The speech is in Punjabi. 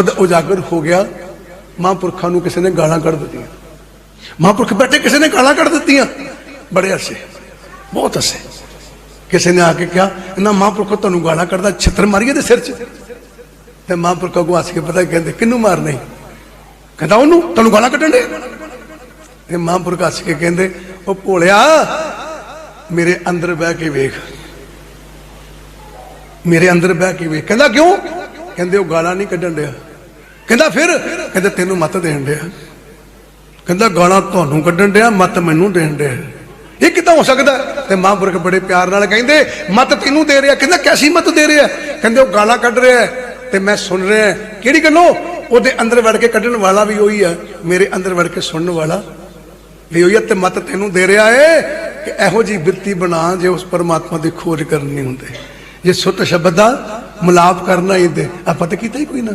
ਸ਼ਬਦ ਉਜਾਗਰ ਹੋ ਗਿਆ, ਮਹਾਂਪੁਰਖਾਂ ਨੂੰ ਕਿਸੇ ਨੇ ਗਾਲਾਂ ਕੱਢ ਦਿੱਤੀਆਂ। ਮਹਾਂਪੁਰਖ ਬੈਠੇ ਕਿਸੇ ਨੇ ਗਾਲਾਂ ਕੱਢ ਦਿੱਤੀਆਂ। ਬੜੇ ਅਰਸੇ, ਬਹੁਤ ਅਰਸੇ। ਕਿਸੇ ਨੇ ਆ ਕੇ ਕਿਹਾ ਇਹਨਾਂ ਮਹਾਂਪੁਰਖ ਤੁਹਾਨੂੰ ਗਾਲਾਂ ਕੱਢਦਾ, ਛਿੱਤਰ ਮਾਰੀਏ ਤੇ ਸਿਰ 'ਚ? ਤੇ ਮਹਾਂਪੁਰਖ ਕੋ ਹੱਸ ਕੇ ਪਤਾ ਕਹਿੰਦੇ ਕਿਹਨੂੰ ਮਾਰਨੇ? ਕਹਿੰਦਾ, ਉਹਨੂੰ, ਤੁਹਾਨੂੰ ਗਾਲਾਂ ਕੱਢਣ ਦੇ? ਤੇ ਮਹਾਂਪੁਰਖ ਹੱਸ ਕੇ ਕਹਿੰਦੇ, ਉਹ ਭੋਲਿਆ, ਮੇਰੇ ਅੰਦਰ ਬਹਿ ਕੇ ਵੇਖ। ਮੇਰੇ ਅੰਦਰ ਬਹਿ ਕੇ ਵੇਖ। ਕਹਿੰਦਾ, ਕਿਉਂ? ਕਹਿੰਦੇ, ਉਹ ਗਾਲਾਂ ਨਹੀਂ ਕੱਢਣ ਡਿਆ। ਕਹਿੰਦਾ ਫਿਰ, ਕਹਿੰਦਾ ਤੈਨੂੰ ਮੱਤ ਦੇਣ ਡਿਆ। ਕਹਿੰਦਾ ਗਾਲਾਂ ਤੁਹਾਨੂੰ ਕੱਢਣ ਡਿਆ, ਮੱਤ ਮੈਨੂੰ ਦੇਣ ਡਿਆ। ਇਹ ਕਿਦਾਂ ਹੋ ਸਕਦਾ? ਤੇ ਮਹਾਂਪੁਰਖ ਬੜੇ ਪਿਆਰ ਨਾਲ ਕਹਿੰਦੇ, ਮੱਤ ਤੈਨੂੰ ਦੇ ਰਿਹਾ। ਕਹਿੰਦਾ ਕੈਸੀ ਮੱਤ ਦੇ ਰਿਹਾ? ਕਹਿੰਦੇ ਉਹ ਗਾਲਾਂ ਕੱਢ ਰਿਹਾ ਤੇ ਮੈਂ ਸੁਣ ਰਿਹਾ ਕਿਹੜੀ ਗੱਲੋਂ? ਉਹਦੇ ਅੰਦਰ ਵੜ ਕੇ ਕੱਢਣ ਵਾਲਾ ਵੀ ਉਹੀ ਆ ਮੇਰੇ ਅੰਦਰ ਵੜ ਕੇ ਸੁਣਨ ਵਾਲਾ ਵੀ ਉਹੀ ਆ ਤੇ ਮਤ ਤੈਨੂੰ ਦੇ ਰਿਹਾ ਏ ਕਿ ਇਹੋ ਜੀ ਬਿਰਤੀ ਬਣਾ ਜੇ ਉਸ ਪਰਮਾਤਮਾ ਦੀ ਖੋਜ ਕਰਨੀ ਹੁੰਦੇ। ਜੇ ਸੁੱਤ ਸ਼ਬਦ ਦਾ ਮਲਾਪ ਕਰਨਾ ਹੀ ਤੇ, ਆਪਾਂ ਤਾਂ ਕੀਤਾ ਹੀ ਕੋਈ ਨਾ।